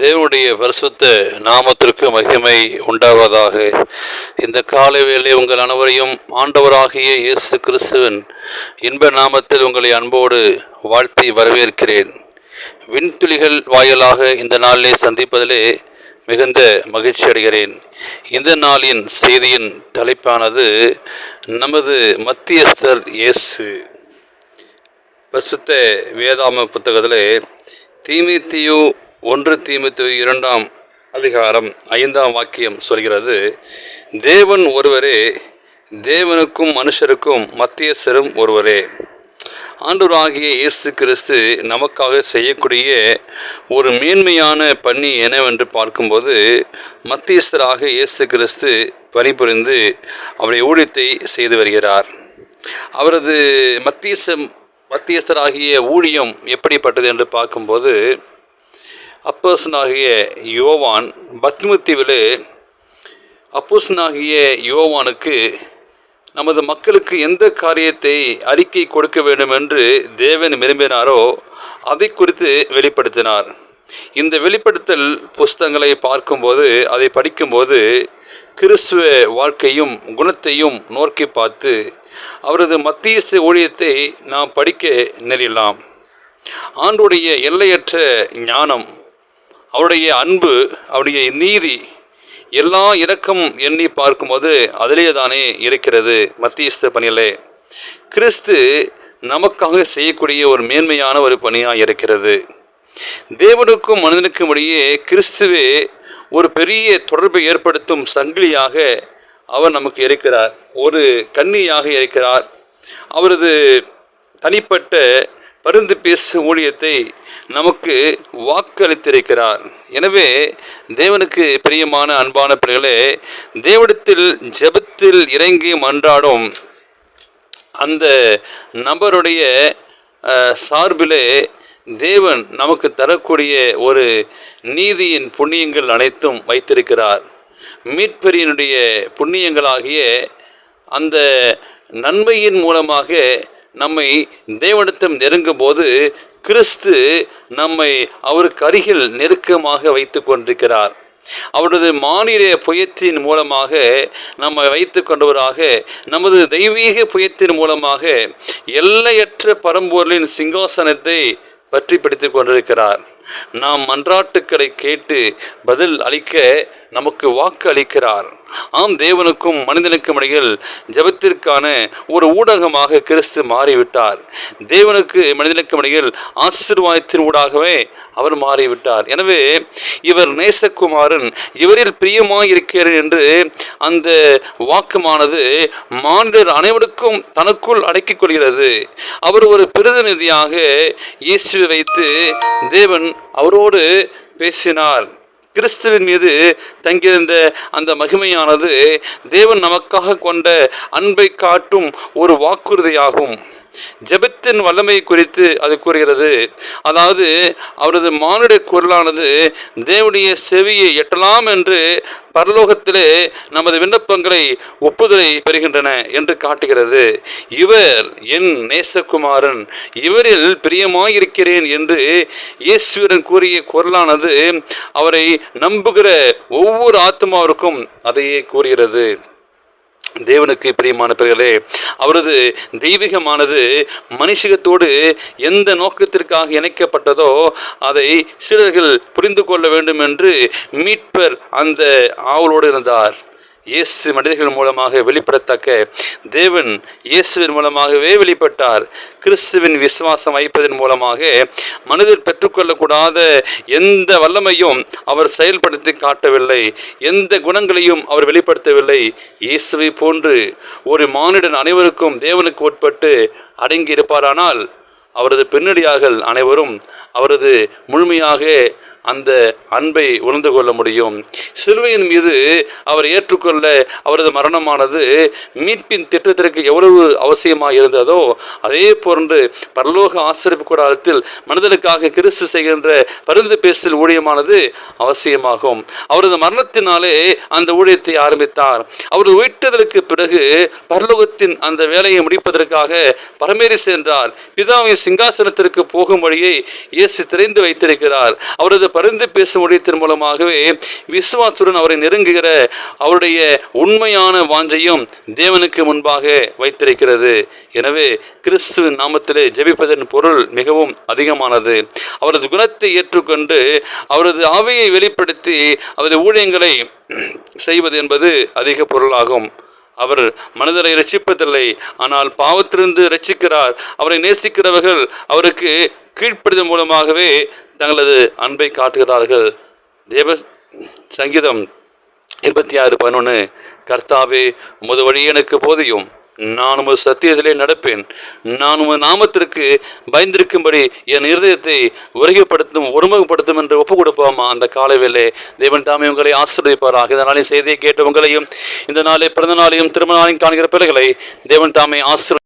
தேவனுடைய பரிசுத்த நாமத்திற்கு மகிமை உண்டாவதாக. இந்த காலை வேளை உங்கள் அனைவரையும் ஆண்டவராகிய இயேசு கிறிஸ்துவின் இன்ப நாமத்தில் உங்களை அன்போடு வாழ்த்தி வரவேற்கிறேன். விண்துளிகள் வாயிலாக இந்த நாளிலே சந்திப்பதிலே மிகுந்த மகிழ்ச்சி அடைகிறேன். இந்த நாளின் செய்தியின் தலைப்பானது நமது மத்தியஸ்தர் இயேசு. பரிசுத்த வேதாம புத்தகத்திலே தீமித்தியு ஒன்று தீமித்து இரண்டாம் அதிகாரம் ஐந்தாம் வாக்கியம் சொல்கிறது தேவன் ஒருவரே தேவனுக்கும் மனுஷருக்கும் மத்தியஸ்தரும் ஒருவரே. ஆண்டவராகிய இயேசு கிறிஸ்து நமக்காக செய்யக்கூடிய ஒரு மேன்மையான பணி என்னவென்று பார்க்கும்போது மத்தியஸ்தராக இயேசு கிறிஸ்து பணிபுரிந்து அவருடைய ஊழியத்தை செய்து வருகிறார். அவரது மத்தியஸ்த மத்தியஸ்தராகிய ஊழியம் எப்படிப்பட்டது என்று பார்க்கும்போது அப்போசனாகிய யோவான் பத்மத்தீவிலே அப்போசனாகிய யோவானுக்கு நமது மக்களுக்கு எந்த காரியத்தை அறிக்கை கொடுக்க வேண்டும் என்று தேவன் விரும்பினாரோ அதை குறித்து வெளிப்படுத்தினார். இந்த வெளிப்படுத்தல் புஸ்தகங்களை பார்க்கும்போது அதை படிக்கும்போது கிறிஸ்துவ வாழ்க்கையும் குணத்தையும் நோக்கி பார்த்து அவரது மத்தியஸ்த ஊழியத்தை நாம் படிக்க நெறியலாம். ஆண்டுடைய எல்லையற்ற ஞானம் அவருடைய அன்பு அவருடைய நீதி எல்லா இரக்கம் எண்ணி பார்க்கும்போது அதிலே தானே இருக்கிறது. மத்தியஸ்த பணியிலே கிறிஸ்து நமக்காக செய்யக்கூடிய ஒரு மேன்மையான ஒரு பணியாக இருக்கிறது. தேவனுக்கும் மனிதனுக்கும் இடையே கிறிஸ்துவே ஒரு பெரிய தொடர்பை ஏற்படுத்தும் சங்கிலியாக அவர் நமக்கு இருக்கிறார். ஒரு கன்னியாக இருக்கிறார். அவரது தனிப்பட்ட பருந்து பேசும் ஊழியத்தை நமக்கு வாக்களித்திருக்கிறார். எனவே தேவனுக்கு பிரியமான அன்பான பிள்ளைகளே தேவடத்தில் ஜெபத்தில் இறங்கி மன்றாடும் அந்த நபருடைய சார்பிலே தேவன் நமக்கு தரக்கூடிய ஒரு நீதியின் புண்ணியங்கள் அனைத்தும் வைத்திருக்கிறார். மீட்பெரியனுடைய புண்ணியங்களாகிய அந்த நன்மையின் மூலமாக நம்மை தேவனிடத்தில் நெருங்கும் போது கிறிஸ்து நம்மை அவருக்கு அருகில் நெருக்கமாக வைத்து கொண்டிருக்கிறார். அவரது மாநில புயத்தின் மூலமாக நம்மை வைத்து கொண்டவராக நமது தெய்வீக புயத்தின் மூலமாக எல்லையற்ற பரம்பொருளின் சிங்காசனத்தை பற்றி பிடித்து கொண்டிருக்கிறார். நாம் மன்றாட்டுக்களை கேட்டு பதில் அளிக்க நமக்கு வாக்கு அளிக்கிறார் ஆம் தேவனுக்கும் மனிதனுக்கும் இடையில் ஜெபத்திற்கான ஒரு ஊடகமாக கிறிஸ்து மாறிவிட்டார். தேவனுக்கு மனிதனுக்கும் இடையில் ஆசீர்வாதத்தின் ஊடாகவே அவர் மாறிவிட்டார். எனவே இவர் நேசகுமாரன் இவரில் பிரியமாயிருக்கிறார் என்று அந்த வாக்குமானது மாண்டர் அனைவருக்கும் தனக்குள் அடக்கிக் கொள்கிறது. அவர் ஒரு பிரதிநிதியாக இயேசுவை வைத்து தேவன் அவரோடு பேசினார். கிறிஸ்துவின் மீது தங்கியிருந்த அந்த மகிமையானது தேவன் நமக்காக கொண்ட அன்பை காட்டும் ஒரு வாக்குறுதியாகும். ஜெபத்தின் வல்லமை குறித்து அது கூறுகிறது. அதாவது அவரது மானுட குரலானது தேவனுடைய செவியை எட்டலாம் என்று பரலோகத்திலே நமது விண்ணப்பங்களை ஒப்புதலை பெறுகின்றன என்று காட்டுகிறது. இவர் என் நேசகுமாரன் இவரில் பிரியமாயிருக்கிறேன் என்று இயேசுவரன் கூறிய குரலானது அவரை நம்புகிற ஒவ்வொரு ஆத்மாவிற்கும் அதையே கூறுகிறது. தேவனுக்கு பிரியமான பிறர்களே அவரது தெய்வீகமானது மனுஷகத்தோடு எந்த நோக்கத்திற்காக இணைக்கப்பட்டதோ அதை சிலர்கள் புரிந்து கொள்ள வேண்டும் என்று மீட்பர் அந்த ஆவலோடு இருந்தார். இயேசு மனிதர்கள் மூலமாக வெளிப்படத்தக்க தேவன் இயேசுவின் மூலமாகவே வெளிப்பட்டார். கிறிஸ்துவின் விசுவாசம் வைப்பதன் மூலமாக மனிதர் பெற்றுக்கொள்ளக்கூடாத எந்த வல்லமையும் அவர் செயல்படுத்தி காட்டவில்லை. எந்த குணங்களையும் அவர் வெளிப்படுத்தவில்லை. இயேசுவை போன்று ஒரு மானிடன் அனைவருக்கும் தேவனுக்கு உட்பட்டு அடங்கி இருப்பாரானால் அவரது பின்னடியார்கள் அனைவரும் அவரது முழுமையாக அந்த அன்பை உணர்ந்து கொள்ள முடியும். சிலுவையின் மீது அவர் ஏற்றுக்கொள்ள அவரது மரணமானது மீட்பின் திட்டத்திற்கு எவ்வளவு அவசியமாக இருந்ததோ அதே போன்று பரலோக ஆசிரியப்பு கூடாரத்தில் மனிதனுக்காக கிறிஸ்து செய்கின்ற பரிந்து பேசல் ஊழியமானது அவசியமாகும். அவரது மரணத்தினாலே அந்த ஊழியத்தை ஆரம்பித்தார். அவரது உயிர்த்ததலுக்கு பிறகு பரலோகத்தின் அந்த வேலையை முடிப்பதற்காக பரமேறி சென்றார். பிதாவின் சிங்காசனத்திற்கு போகும் வழியை இயேசு திரைந்து வைத்திருக்கிறார். அவரது பரிந்து பேசும் ஊழியத்தின் மூலமாகவே விசுவாசுடன் அவரை நெருங்குகிற அவருடைய உண்மையான வாஞ்சையும் தேவனுக்கு முன்பாக வைத்திருக்கிறது. எனவே கிறிஸ்து நாமத்திலே ஜெபிப்பதன் பொருள் மிகவும் அதிகமானது. அவரது குணத்தை ஏற்றுக்கொண்டு அவரது ஆவையை வெளிப்படுத்தி அவரது ஊழியங்களை செய்வது என்பது அதிக பொருளாகும். அவர் மனிதரை ரட்சிப்பதில்லை ஆனால் பாவத்திலிருந்து ரட்சிக்கிறார் அவரை நேசிக்கிறவர்கள் அவருக்கு கீழ்ப்படிதல் மூலமாகவே தங்களது அன்பை காட்டுகிறார்கள். தேவ சங்கீதம் இருபத்தி ஆறு பதினொன்று கர்த்தாவே உமது வழி எனக்கு போதியும். நான் உமது சத்தியத்திலே நடப்பேன். நான் உமது நாமத்திற்கு பயந்திருக்கும்படி என் இருதயத்தை உருகப்படுத்தும் ஒருமுகப்படுத்தும் என்று ஒப்பு கொடுப்போமா அந்த காலவேளை தேவன் தாமே உங்களை ஆசீர்வதிப்பாராக. இந்த நாளின் செய்தியை கேட்ட உங்களையும் இந்த நாளை பிறந்த நாளையும் திருமண நாளையும் காண்கிற பிள்ளைகளை தேவன் தாமே ஆசிரியர்